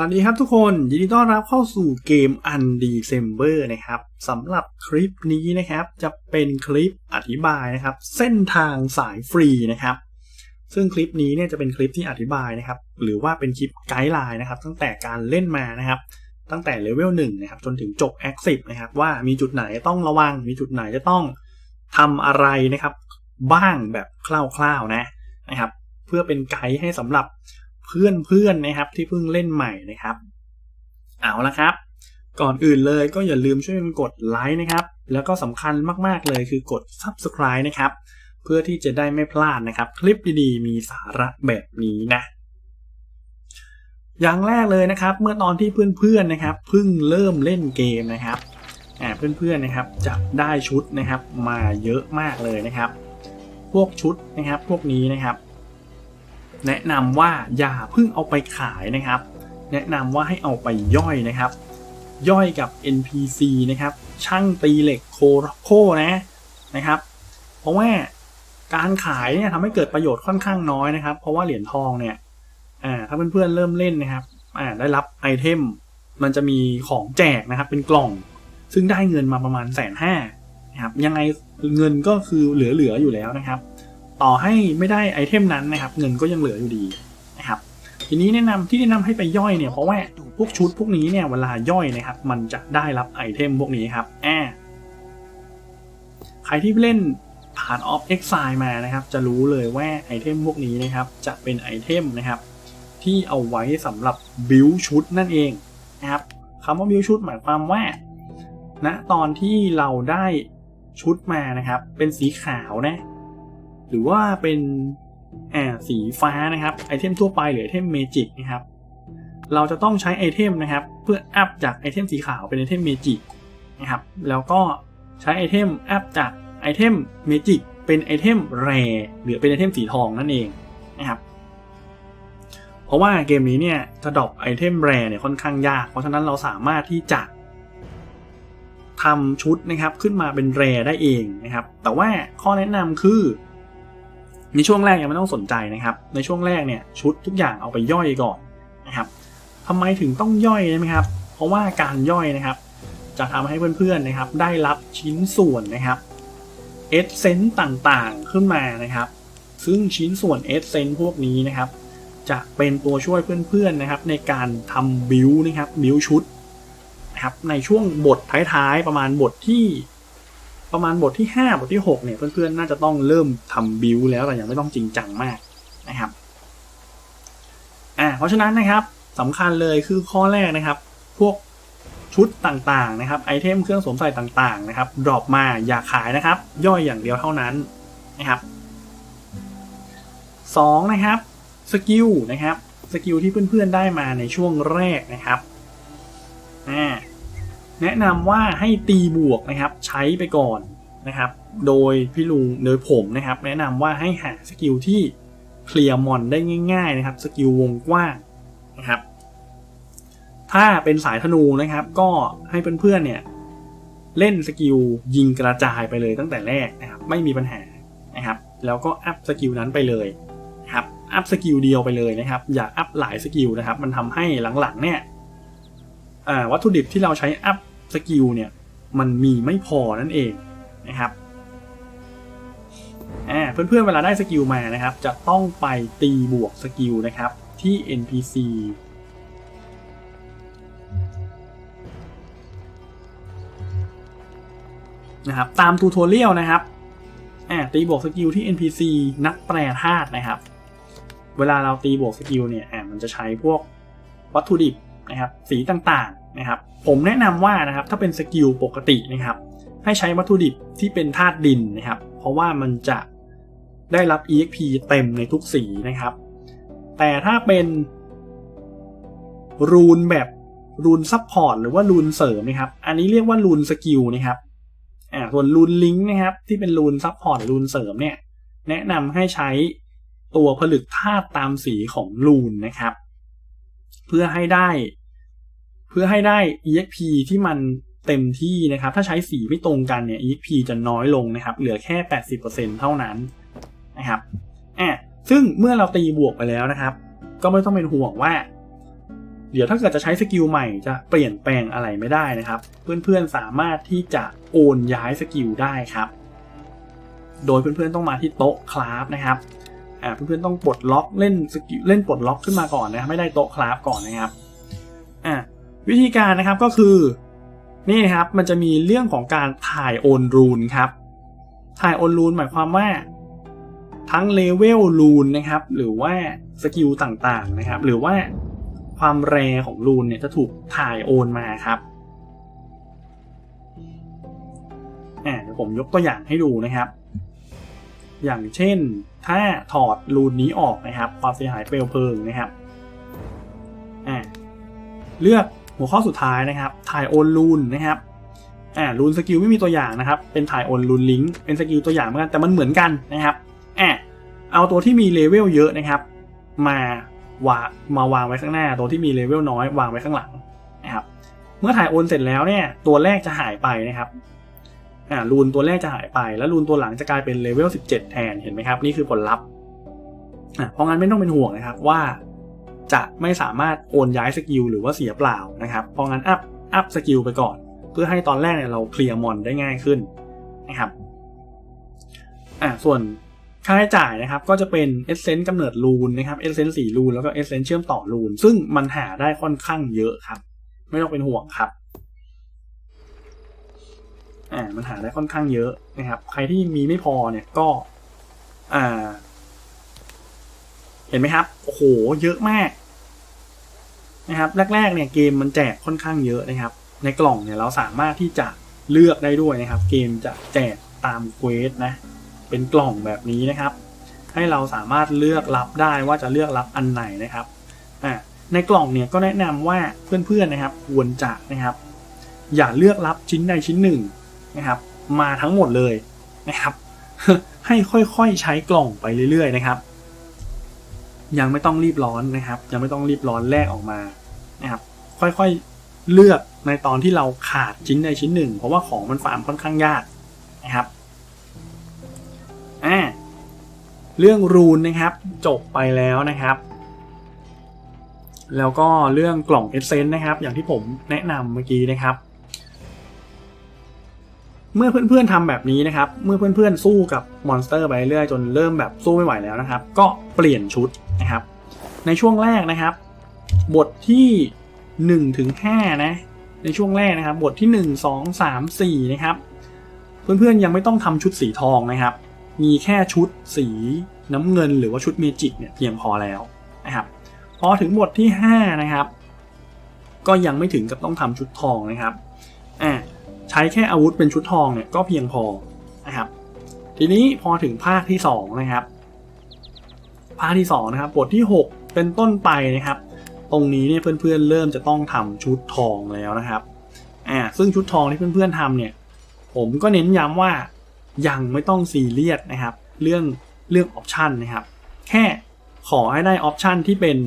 สวัสดีครับทุกคนยินดีต้อนรับเข้าสู่เกม Undecember นะครับสำหรับคลิปนี้นะครับ จะเป็นคลิปอธิบายนะครับ เส้นทางสายฟรีนะครับ ซึ่งคลิปนี้เนี่ยจะเป็นคลิปที่อธิบายนะครับ หรือว่าเป็นคลิปไกด์ไลน์นะครับ ตั้งแต่การเล่นมานะครับ ตั้งแต่เลเวล1นะครับ จนถึงจบ Active นะครับ ว่ามีจุดไหนต้องระวัง มีจุดไหนจะต้องทำอะไรนะครับ บ้างแบบคร่าวๆนะนะครับ เพื่อเป็นไกด์ให้สำหรับ เพื่อนๆนะครับที่เพิ่งเล่นใหม่นะครับ เอาละครับ ก่อนอื่นเลยก็อย่าลืมช่วยกันกดไลค์นะครับ แล้วก็สำคัญมากๆเลยคือกด Subscribe นะครับ เพื่อที่จะได้ไม่พลาดนะครับ คลิปดีๆ มีสาระแบบนี้นะอย่างแรกเลยนะครับ เมื่อตอนที่เพื่อนๆนะครับเพิ่งเริ่มเล่นเกมนะครับเพื่อนๆนะครับจะได้ชุดนะครับมาเยอะมากเลยนะครับ พวกชุดนะครับพวกนี้นะครับ แนะนำว่าอย่าเพิ่งเอาไปขายนะครับ แนะนำว่าให้เอาไปย่อยนะครับ ย่อยกับ NPC นะครับ ช่างตีเหล็กโคโคนะนะครับ เพราะว่าการขายเนี่ยทำให้เกิดประโยชน์ค่อนข้างน้อยนะครับ เพราะว่าเหรียญทองเนี่ยอ่าถ้าเพื่อนๆเริ่มเล่นนะครับอ่าได้รับไอเทมมันจะมีของแจกนะครับ เป็นกล่อง ซึ่งได้เงินมาประมาณแสนห้านะครับยังไงเงินก็คือเหลือๆอยู่แล้วนะครับ ต่อให้ไม่ได้ไอเทมนั้นนะครับ เงินก็ยังเหลืออยู่ดีนะครับ ทีนี้แนะนำที่แนะนำให้ไปย่อยเนี่ยเพราะว่าพวกชุดพวกนี้เนี่ยเวลาย่อยนะครับ มันจะได้รับไอเทมพวกนี้ครับแอใครที่เล่นผ่าน of exile มานะครับ จะรู้เลยว่าไอเทมพวกนี้นะครับ จะเป็นไอเทมนะครับ ที่เอาไว้สำหรับบิวชุดนั่นเองนะครับคำว่าบิวชุดหมายความว่าณนะตอนที่เราได้ชุดมานะครับ เป็นสีขาวนะ หรือว่าเป็นอ่าสีฟ้านะครับไอเทมทั่วไปหรือไอเทมเมจิกนะครับเราจะต้องใช้ไอเทมนะครับ เพื่ออัพจากไอเทมสีขาวเป็นไอเทมเมจิกนะครับแล้วก็ใช้ไอเทมอัพจากไอเทมเมจิกเป็นไอเทมแรหรือเป็นไอเทมสีทองนั่นเองนะครับเพราะว่าเกมนี้เนี่ยจะดรอปไอเทมแรเนี่ยค่อนข้างยาก เพราะฉะนั้นเราสามารถที่จะทำชุดนะครับขึ้นมาเป็นแรได้เองนะครับ แต่ว่าข้อแนะนำคือ ในช่วงแรกยังไม่ต้องสนใจนะครับ ในช่วงแรกเนี่ยชุดทุกอย่างเอาไปย่อยก่อนนะครับทำไมถึงต้องย่อยใช่ไหมครับ เพราะว่าการย่อยนะครับ จะทำให้เพื่อนๆนะครับ ได้รับชิ้นส่วนนะครับเอสเซนต์ต่างๆขึ้นมานะครับ ซึ่งชิ้นส่วนเอสเซนต์พวกนี้นะครับ จะเป็นตัวช่วยเพื่อนๆนะครับ ในการทำบิวนะครับบิวชุดนะครับในช่วงบทท้ายๆประมาณบทที่ ประมาณบทที่ 5 บทที่ 6 เนี่ย เพื่อนๆ น่าจะต้องเริ่มทำบิวแล้วแต่ยังไม่ต้องจริงจังมากนะครับอ่าเพราะฉะนั้นนะครับสำคัญเลยคือข้อแรกนะครับ พวกชุดต่างๆนะครับไอเทมเครื่องสวมใส่ต่างๆนะครับดรอปมาอย่าขายนะครับ ย่อยอย่างเดียวเท่านั้นนะครับสองนะครับสกิลนะครับสกิลที่เพื่อนๆได้มาในช่วงแรกนะครับอ่า แนะนำว่าให้ตีบวกนะครับใช้ไปก่อนนะครับ โดยพี่ลุงโดยผมนะครับ แนะนำว่าให้หาสกิลที่เคลียร์มอนได้ง่ายๆนะครับสกิลวงกว้างนะครับถ้าเป็นสายธนูนะครับ ก็ให้เพื่อนๆเนี่ยเล่นสกิลยิงกระจายไปเลยตั้งแต่แรกนะครับ ไม่มีปัญหานะครับ แล้วก็อัพสกิลนั้นไปเลยนะครับอัพสกิลเดียวไปเลยนะครับ อย่าอัพหลายสกิลนะครับ มันทำให้หลังๆเนี่ยวัตถุดิบที่เราใช้อัพ สกิลเนี่ยมันมีไม่พอนั่นเองนะครับเพื่อนๆเวลาได้สกิลมานะครับ จะต้องไปตีบวกสกิลนะครับที่ NPC นะครับตามทูทอเรียลนะครับตีบวกสกิลที่ NPC นักแปรธาตุนะครับ เวลาเราตีบวกสกิลเนี่ยมันจะใช้พวกวัตถุดิบนะครับสีต่าง นะครับ ผมแนะนำว่านะครับถ้าเป็นสกิลปกตินะครับ ให้ใช้วัตถุดิบที่เป็นธาตุดินนะครับ เพราะว่ามันจะได้รับ EXP เต็มในทุกสีนะครับ แต่ถ้าเป็นรูนแบบรูนซับพอร์ตหรือว่ารูนเสริมนะครับ อันนี้เรียกว่ารูนสกิลนะครับอ่าส่วนรูนลิงก์นะครับ ที่เป็นรูนซับพอร์ตรูนเสริมเนี่ย แนะนำให้ใช้ตัวผลึกธาตุตามสีของรูนนะครับ เพื่อให้ได้ เพื่อให้ได้ exp ที่มันเต็มที่นะครับ ถ้าใช้สีไม่ตรงกันเนี่ย exp จะน้อยลงนะครับ เหลือแค่ 80%เท่านั้นนะครับอ่าซึ่งเมื่อเราตีบวกไปแล้วนะครับ ก็ไม่ต้องเป็นห่วงว่า เดี๋ยวถ้าเกิดจะใช้สกิลใหม่จะเปลี่ยนแปลงอะไรไม่ได้นะครับ เพื่อนๆสามารถที่จะโอนย้ายสกิลได้ครับ โดยเพื่อนๆต้องมาที่โต๊ะคราฟนะครับอ่าเพื่อนๆต้องปลดล็อกเล่นสกิลเล่นปลดล็อกขึ้นมาก่อนนะครับไม่ได้โต๊ะคราฟก่อนนะครับอ่า วิธีการนะครับก็คือนี่นะครับมันจะมีเรื่องของการถ่ายโอนรูนครับ ถ่ายโอนรูนหมายความว่า ทั้งเลเวลรูนนะครับ หรือว่าสกิลต่างๆนะครับ หรือว่าความแรของรูนเนี่ยจะถูกถ่ายโอนมาครับอ่าเดี๋ยวผมยกตัวอย่างให้ดูนะครับ อย่างเช่น ถ้าถอดรูนนี้ออกนะครับ ความเสียหายเปลวเพลิงนะครับอ่าเลือก หัวข้อสุดท้ายนะครับถ่ายโอนรูนนะครับอ่ารูนสกิลไม่มีตัวอย่างนะครับ เป็นถ่ายโอนรูนลิงก์เป็นสกิลตัวอย่างเหมือนกันแต่มันเหมือนกันนะครับอ่าเอาตัวที่มีเลเวลเยอะนะครับ มาวามาวางไว้ข้างหน้า ตัวที่มีเลเวลน้อยวางไว้ข้างหลังนะครับ เมื่อถ่ายโอนเสร็จแล้วเนี่ยตัวแรกจะหายไปนะครับอ่ารูนตัวแรกจะหายไป แล้วรูนตัวหลังจะกลายเป็นเลเวล17 แทนเห็นไหมครับ นี่คือผลลัพธ์อ่าเพราะงั้นไม่ต้องเป็นห่วงนะครับว่า จะไม่สามารถโอนย้ายสกิลหรือว่าเสียเปล่านะครับ เพราะงั้นอัพอัพสกิลไปก่อน เพื่อให้ตอนแรกเนี่ยเราเคลียร์มอนได้ง่ายขึ้นนะครับอ่าส่วนค่าใช้จ่ายนะครับก็จะเป็นเอเซนต์กำเนิดรูนนะครับเอเซนต์สี่รูนแล้วก็เอเซนต์เชื่อมต่อรูน ซึ่งมันหาได้ค่อนข้างเยอะครับ ไม่ต้องเป็นห่วงครับอ่ามันหาได้ค่อนข้างเยอะนะครับ ใครที่มีไม่พอเนี่ยก็อ่าเห็นไหมครับ โอ้โห เยอะมาก นะครับแรกๆเนี่ยเกมมันแจกค่อนข้างเยอะนะครับ ในกล่องเนี่ยเราสามารถที่จะเลือกได้ด้วยนะครับ เกมจะแจกตามเควสนะเป็นกล่องแบบนี้นะครับ ให้เราสามารถเลือกรับได้ว่าจะเลือกรับอันไหนนะครับอ่าในกล่องเนี่ยก็แนะนำว่าเพื่อนๆนะครับควรจะนะครับ อย่าเลือกรับชิ้นใดชิ้นหนึ่งนะครับ มาทั้งหมดเลยนะครับ ให้ค่อยๆใช้กล่องไปเรื่อยๆนะครับ ยังไม่ต้องรีบร้อนนะครับ ยังไม่ต้องรีบร้อนแลกออกมานะครับ ค่อยๆเลือกในตอนที่เราขาดชิ้นใดชิ้นหนึ่ง เพราะว่าของมันฟาร์มค่อนข้างยากนะครับอ่าเรื่องรูนนะครับจบไปแล้วนะครับ แล้วก็เรื่องกล่องเอเซนนะครับ อย่างที่ผมแนะนำเมื่อกี้นะครับ เมื่อเพื่อนๆทำแบบนี้นะครับ เมื่อเพื่อนๆสู้กับมอนสเตอร์ไปเรื่อยจนเริ่มแบบสู้ไม่ไหวแล้วนะครับ ก็เปลี่ยนชุดนะครับ ในช่วงแรกนะครับ บทที่1ถึง5นะในช่วงแรกนะครับ บทที่ 1 2 3 4 นะครับ เพื่อนๆยังไม่ต้องทำชุดสีทองนะครับ มีแค่ชุดสีน้ำเงิน หรือว่าชุดเมจิกเนี่ยเพียงพอแล้วนะครับพอถึงบทที่5นะครับ ก็ยังไม่ถึงกับต้องทำชุดทองนะครับอ่า ใช้แค่อาวุธเป็นชุดทองเนี่ยก็เพียงพอนะครับทีนี้พอถึงภาคที่2นะครับภาคที่2นะครับบทที่ 6 เป็นต้นไปนะครับ ตรงนี้เนี่ยเพื่อนๆเริ่มจะต้องทำชุดทองแล้วนะครับอ่าซึ่งชุดทองที่เพื่อนๆทำเนี่ยผมก็เน้นย้ำว่ายังไม่ต้องซีเรียสนะครับ เรื่องเรื่องออปชันนะครับ แค่ขอให้ได้ออปชันที่เป็น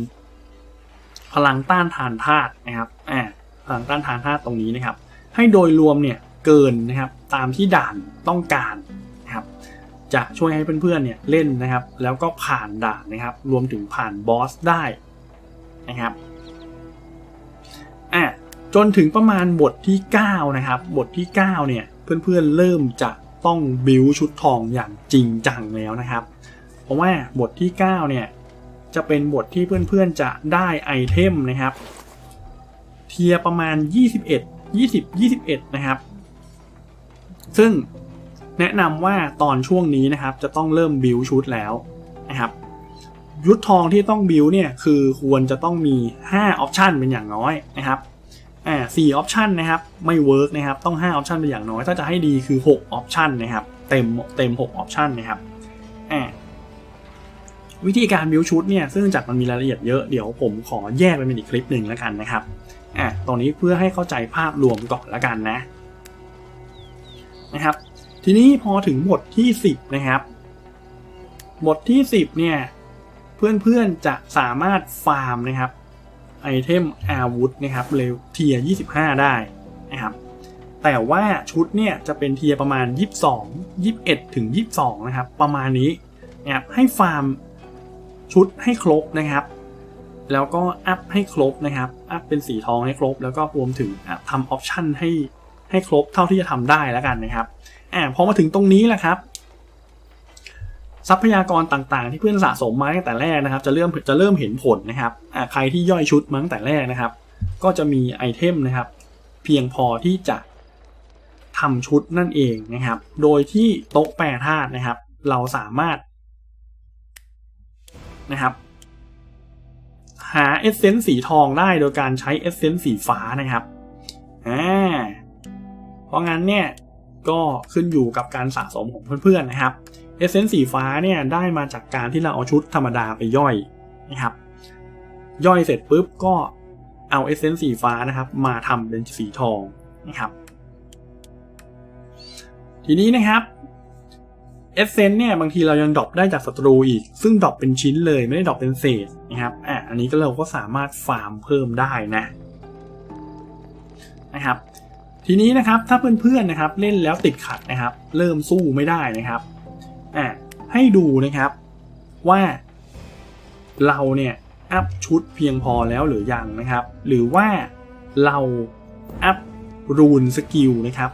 พลังต้านทานธาตุนะครับอ่าพลังต้านทานธาตุตรงนี้นะครับ ให้โดยรวมเนี่ยเกินนะครับตามที่ด่านต้องการนะครับจะช่วยให้เพื่อนๆเนี่ยเล่นนะครับ แล้วก็ผ่านด่านนะครับ รวมถึงผ่านบอสได้นะครับอะจนถึงประมาณบทที่ 9 นะครับ บทที่ 9 เนี่ยเพื่อนๆเริ่มจะต้องบิวชุดทองอย่างจริงจังแล้วนะครับ เพราะว่าบทที่ 9 เนี่ยจะเป็นบทที่เพื่อนๆจะได้ไอเทมนะครับ เทียประมาณ 21 20 21 นะครับ ซึ่งแนะนำว่าตอนช่วงนี้นะครับจะต้องเริ่มบิวชุดแล้วนะครับยุทธทองที่ต้องบิวเนี่ยคือควรจะต้องมี 5 ออปชันเป็นอย่างน้อยนะครับอ่าสี่ออปชันนะครับไม่เวิร์กนะครับต้อง 5 ออปชันเป็นอย่างน้อยถ้าจะให้ดีคือ 6 ออปชันนะครับเต็มเต็ม 6 ออปชันนะครับอ่าวิธีการบิวชุดเนี่ยซึ่งจากมันมีรายละเอียดเยอะเดี๋ยวผมขอแยกไปเป็นอีกคลิปหนึ่งแล้วกันนะครับ อ่าตรงนี้เพื่อให้เข้าใจภาพรวมก่อนล้วกันนะนะครับ ทีนี้พอถึงบทที่ 10 นะครับบทที่ 10 เนี่ย เพื่อนๆจะสามารถฟาร์มนะครับไอเทมอาวุธนะครับเลวเทีย25 ได้นะครับแต่ว่าชุดเนี่ยจะเป็นเทียประมาณ 22 21 ถึง 22 นะครับ ประมาณนี้นะครับให้ฟาร์มชุดให้ครบนะครับ แล้วก็อัพให้ครบนะครับ อัพเป็นสีทองให้ครบ แล้วก็รวมถึงทำออปชันให้ให้ครบเท่าที่จะทำได้แล้วกันนะครับอ่าพอมาถึงตรงนี้แหละครับ ทรัพยากรต่างๆ ที่เพื่อนสะสมมาตั้งแต่แรกนะครับ จะเริ่มจะเริ่มเห็นผลนะครับอ่าใครที่ย่อยชุดมาตั้งแต่แรกนะครับ ก็จะมีไอเทมนะครับ เพียงพอที่จะทำชุดนั่นเองนะครับ โดยที่โต๊ะแปรธาตุนะครับ เราสามารถนะครับ หาเอเซนส์สีทองได้โดยการใช้เอเซนส์สีฟ้านะครับอ่าเพราะงั้นเนี่ยก็ขึ้นอยู่กับการสะสมของเพื่อนๆนะครับเอเซนส์สีฟ้าเนี่ยได้มาจากการที่เราเอาชุดธรรมดาไปย่อยนะครับ ย่อยเสร็จปุ๊บก็เอาเอเซนส์สีฟ้านะครับ มาทำเป็นสีทองนะครับ ทีนี้นะครับเอเซนเนี่ยบางทีเรายังดรอปได้จากศัตรูอีก ซึ่งดรอปเป็นชิ้นเลยไม่ได้ดรอปเป็นเศษนะครับอะ อันนี้ก็เราก็สามารถฟาร์มเพิ่มได้นะนะครับ ทีนี้นะครับถ้าเพื่อนๆนะครับเล่นแล้วติดขัดนะครับ เริ่มสู้ไม่ได้นะครับอะให้ดูนะครับว่าเราเนี่ยอัพชุดเพียงพอแล้วหรือยังนะครับ หรือว่าเราอัพรูนสกิลนะครับ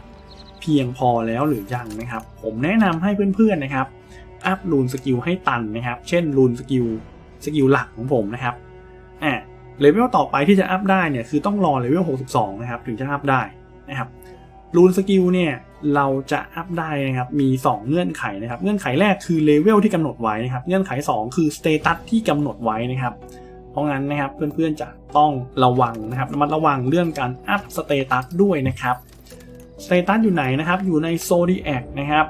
เพียงพอแล้วหรือยังนะครับ ผมแนะนำให้เพื่อนๆนะครับอัพรูนสกิลให้ตันนะครับ เช่นรูนสกิลสกิลหลักของผมนะครับ เลเวลต่อไปที่จะอัพได้เนี่ยคือต้องรอเลเวล 62 นะครับ ถึงจะอัพได้นะครับรูนสกิลเนี่ยเราจะอัพได้นะครับมี 2 เงื่อนไขนะครับเงื่อนไขแรกคือเลเวลที่กำหนดไว้นะครับเงื่อนไข 2 คือสเตตัสที่กำหนดไว้นะครับเพราะงั้นนะครับเพื่อนๆจะต้องระวังนะครับระมัดระวังเรื่องการอัพสเตตัสด้วยนะครับสเตตัสอยู่ไหนนะครับอยู่ในโซดีแอคนะครับ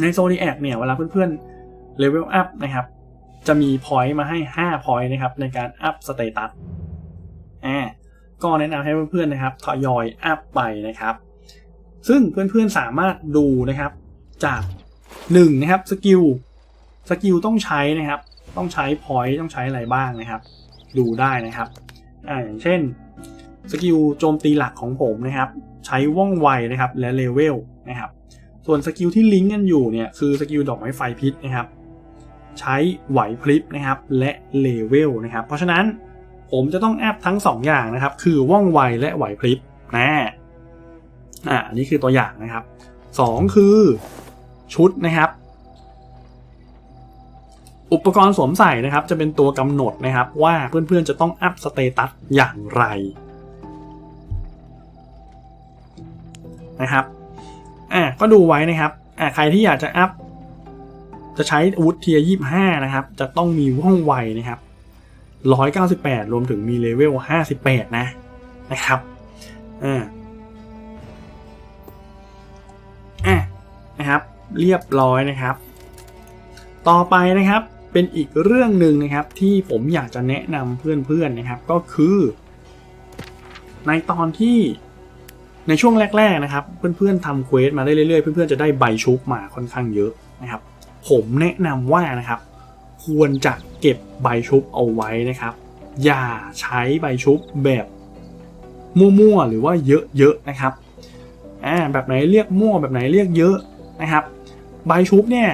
ในโซดีแอคเนี่ยเวลาเพื่อนๆเลเวลอัพนะครับ จะมีพอยต์มาให้5พอยต์นะครับในการอัพสเตตัสอ่าก็แนะนำให้เพื่อนๆนะครับทยอยอัพไปนะครับ ซึ่งเพื่อนๆสามารถดูนะครับจาก1นะครับสกิลสกิลต้องใช้นะครับ ต้องใช้พอยต์ต้องใช้อะไรบ้างนะครับ ดูได้นะครับอ่าอย่างเช่นสกิลโจมตีหลักของผมนะครับ ใช้ว่องไวนะครับและเลเวลนะครับ ส่วนสกิลที่ลิงก์กันอยู่เนี่ยคือสกิลดอกไม้ไฟพิษนะครับ ใช้ไหวพริบนะครับและเลเวลนะครับเพราะฉะนั้นผมจะต้องแอปทั้ง 2 อย่างนะครับ คือว่องไวและไหวพริบนะอ่าอันนี้คือตัวอย่างนะครับ 2 คือชุดนะครับ อุปกรณ์สวมใส่นะครับ จะเป็นตัวกำหนดนะครับ ว่าเพื่อนๆจะต้องอัพสเตตัสอย่างไรนะครับอะก็ดูไว้นะครับอะใครที่อยากจะอัพ จะใช้อาวุธเทียยี่ห้านะครับ จะต้องมีว่องไวนะครับร้อยเก้าสิบแปดรวมถึงมีเลเวลห้าสิบแปดนะนะครับอ่าอะนะครับ เรียบร้อยนะครับ ต่อไปนะครับเป็นอีกเรื่องหนึ่งนะครับที่ผมอยากจะแนะนำเพื่อนๆนะครับก็คือ ในตอนที่ในช่วงแรก ๆนะครับ เพื่อนๆทำเควสมาได้เรื่อยๆ เพื่อนๆจะได้ใบชุบมาค่อนข้างเยอะนะครับ ผมแนะนำว่านะครับ ควรจะเก็บใบชุบเอาไว้นะครับ อย่าใช้ใบชุบแบบมั่วๆหรือว่าเยอะๆนะครับอ่าแบบไหนเรียกมั่วแบบไหนเรียกเยอะนะครับ ใบชุบเนี่ย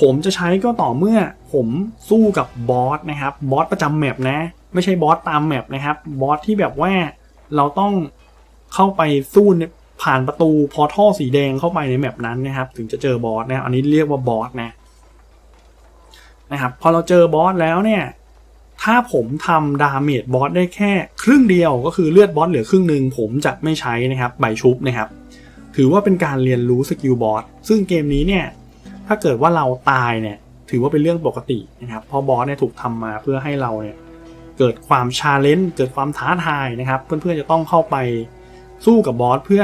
ผมจะใช้ก็ต่อเมื่อผมสู้กับบอสนะครับบอสประจำแมปนะ ไม่ใช่บอสตามแมปนะครับบอสที่แบบว่าเราต้องเข้าไปสู้ ผ่านประตูพอท่อสีแดงเข้าไปในแมปนั้นนะครับ ถึงจะเจอบอสนะอันนี้เรียกว่าบอสนะนะครับพอเราเจอบอสแล้วเนี่ยถ้าผมทำดาเมจบอสได้แค่ครึ่งเดียวก็คือเลือดบอสเหลือครึ่งหนึ่งผมจะไม่ใช้นะครับใบชุบนะครับ ถือว่าเป็นการเรียนรู้สกิลบอสซึ่งเกมนี้เนี่ยถ้าเกิดว่าเราตายเนี่ยถือว่าเป็นเรื่องปกตินะครับเพราะบอสเนี่ยถูกทำมาเพื่อให้เราเนี่ยเกิดความชาเลนจ์เกิดความท้าทายนะครับ เพื่อนๆจะต้องเข้าไปสู้กับบอสเพื่อ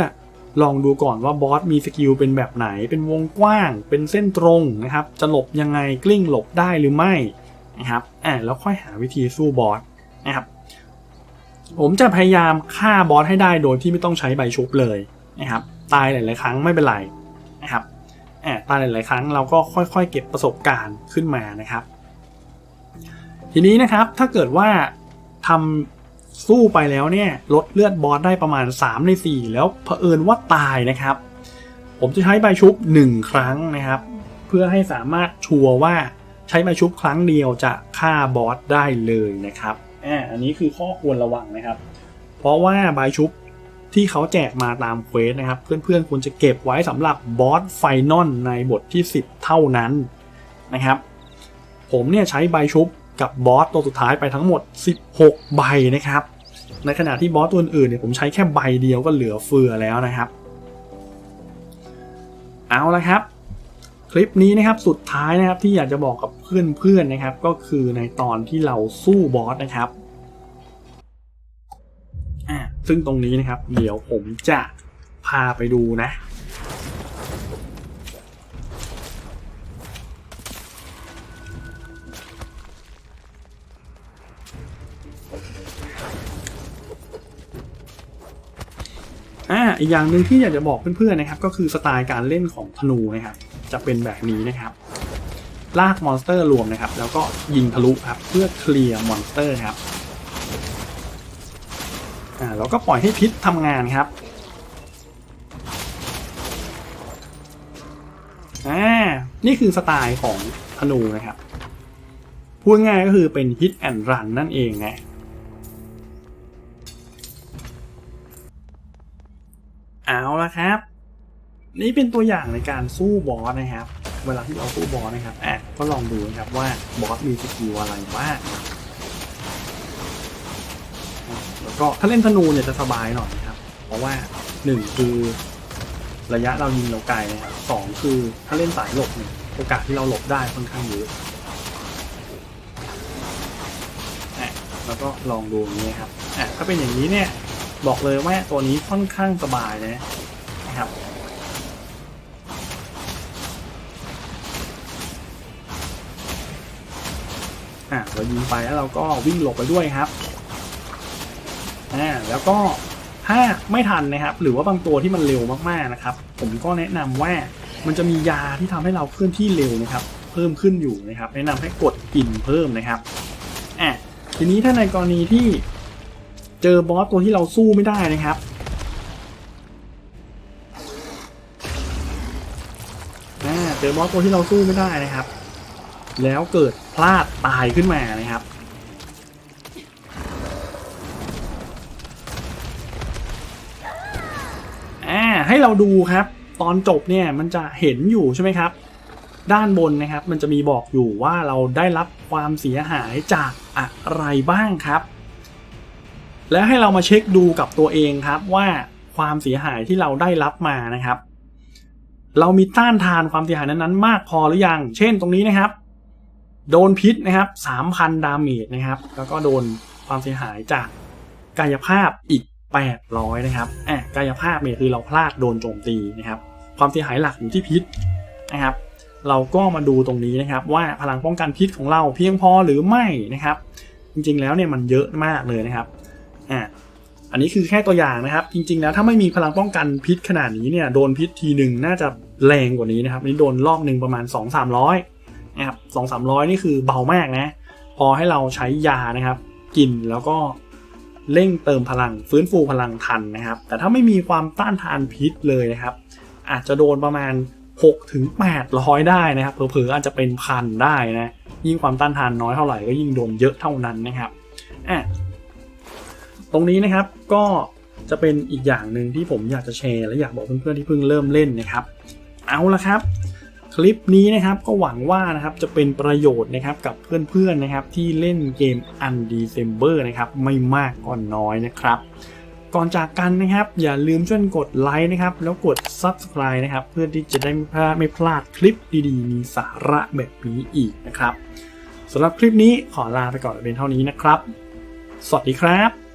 ลองดูก่อนว่าบอสมีสกิลเป็นแบบไหน เป็นวงกว้าง เป็นเส้นตรงนะครับ จะหลบยังไงกลิ้งหลบได้หรือไม่นะครับอ่าแล้วค่อยหาวิธีสู้บอสนะครับ ผมจะพยายามฆ่าบอสให้ได้โดยที่ไม่ต้องใช้ใบชุบเลยนะครับ ตายหลาย ๆ ครั้งไม่เป็นไรนะครับอ่าตายหลาย ๆ ครั้งเราก็ค่อย ๆ เก็บประสบการณ์ขึ้นมานะครับ ทีนี้นะครับถ้าเกิดว่าทำ สู้ไปแล้วเนี่ยลดเลือดบอสได้ประมาณ 3 ใน 4 แล้วเผอิญว่าตายนะครับ ผมจะใช้ใบชุบ 1 ครั้งนะครับ เพื่อให้สามารถชัวร์ว่าใช้ใบชุบครั้งเดียวจะฆ่าบอสได้เลยนะครับอ่าอันนี้คือข้อควรระวังนะครับ เพราะว่าใบชุบที่เขาแจกมาตามเควสนะครับ เพื่อนๆควรจะเก็บไว้สำหรับบอสไฟนอลในบทที่ 10 เท่านั้นนะครับ ผมเนี่ยใช้ใบชุบ กับบอสตัวสุดท้ายไปทั้งหมด 16 ใบนะครับ ในขณะที่บอสตัวอื่นๆเนี่ยผมใช้แค่ใบเดียวก็เหลือเฟือแล้วนะครับ เอาละครับ คลิปนี้นะครับสุดท้ายนะครับที่อยากจะบอกกับเพื่อนๆนะครับ ก็คือในตอนที่เราสู้บอสนะครับซึ่งตรงนี้นะครับ เดี๋ยวผมจะพาไปดูนะ อีกอย่างหนึ่งที่อยากจะบอกเพื่อนๆนะครับ ก็คือสไตล์การเล่นของธนูนะครับ จะเป็นแบบนี้นะครับ ลากมอนสเตอร์รวมนะครับ แล้วก็ยิงทะลุครับเพื่อเคลียร์มอนสเตอร์ครับอ่าแล้วก็ปล่อยให้พิษทำงานครับอ่านี่คือสไตล์ของธนูนะครับ พูดง่ายก็คือเป็นฮิตแอนด์รันนั่นเองไง เอาละครับ นี่เป็นตัวอย่างในการสู้บอสนะครับ เวลาที่เราสู้บอสนะครับอะก็ลองดูนะครับว่าบอสมีสกิลอะไรบ้างแล้วก็ถ้าเล่นธนูเนี่ยจะสบายหน่อยนะครับ เพราะว่าหนึ่งคือระยะเรายิงเราไกลนะครับสองคือถ้าเล่นสายหลบเนี่ยโอกาสที่เราหลบได้ค่อนข้างเยอะแล้วก็ลองดูนี้ครับอะถ้าเป็นอย่างนี้เนี่ย บอกเลยว่าตัวนี้ค่อนข้างสบายนะนะครับอะเรายิงไปแล้วเราก็วิ่งหลบไปด้วยครับอ่าแล้วก็ถ้าไม่ทันนะครับ หรือว่าบางตัวที่มันเร็วมากๆนะครับ ผมก็แนะนำว่ามันจะมียาที่ทำให้เราเคลื่อนที่เร็วนะครับ เพิ่มขึ้นอยู่นะครับ แนะนำให้กดกินเพิ่มนะครับอะทีนี้ถ้าในกรณีที่ เจอบอสตัวที่เราสู้ไม่ได้นะครับอ่าเจอบอสตัวที่เราสู้ไม่ได้นะครับ แล้วเกิดพลาดตายขึ้นมานะครับอ่าให้เราดูครับ ตอนจบเนี่ยมันจะเห็นอยู่ใช่ไหมครับ ด้านบนนะครับ มันจะมีบอกอยู่ว่าเราได้รับความเสียหายจากอะไรบ้างครับ แล้วให้เรามาเช็คดูกับตัวเองครับว่าความเสียหายที่เราได้รับมานะครับ เรามีต้านทานความเสียหายนั้นๆมากพอหรือยัง เช่นตรงนี้นะครับ โดนพิษนะครับ3,000 ดาเมจนะครับ แล้วก็โดนความเสียหายจากกายภาพอีก 800 นะครับอะกายภาพเนี่ยคือเราพลาดโดนโจมตีนะครับ ความเสียหายหลักอยู่ที่พิษนะครับ เราก็มาดูตรงนี้นะครับ ว่าพลังป้องกันพิษของเราเพียงพอหรือไม่นะครับ จริงๆแล้วเนี่ยมันเยอะมากเลยนะครับ อะอันนี้คือแค่ตัวอย่างนะครับ จริง ๆ แล้วถ้าไม่มีพลังป้องกันพิษขนาดนี้เนี่ย โดนพิษทีหนึ่งน่าจะแรงกว่านี้นะครับ นี่โดนรอบหนึ่งประมาณ 2 3 0 0นะครับสองสามร้อยนี่คือเบามากนะ พอให้เราใช้ยานะครับ กินแล้วก็เร่งเติมพลังฟื้นฟูพลังทันนะครับ แต่ถ้าไม่มีความต้านทานพิษเลยนะครับ อาจจะโดนประมาณ6ถึง800 ได้นะครับเผลอๆอาจจะเป็นพันได้นะยิ่งความต้านทานน้อยเท่าไหร่ก็ยิ่งโดนเยอะเท่านั้นนะครับอะ ตรงนี้นะครับก็จะเป็นอีกอย่างหนึ่งที่ผมอยากจะแชร์ และอยากบอกเพื่อนๆที่เพิ่งเริ่มเล่นนะครับ เอาละครับ คลิปนี้นะครับก็หวังว่านะครับจะเป็นประโยชน์นะครับกับเพื่อนๆนะครับที่เล่นเกม Undecember นะครับไม่มากก็น้อยนะครับก่อนจากกันนะครับ อย่าลืมช่วยกดไลค์นะครับ แล้วกด Subscribe นะครับ เพื่อที่จะได้ไม่พลาดไม่พลาดคลิปดีๆ มีสาระแบบนี้อีกนะครับสำหรับคลิปนี้ขอลาไปก่อนเป็นเท่านี้นะครับ สวัสดีครับ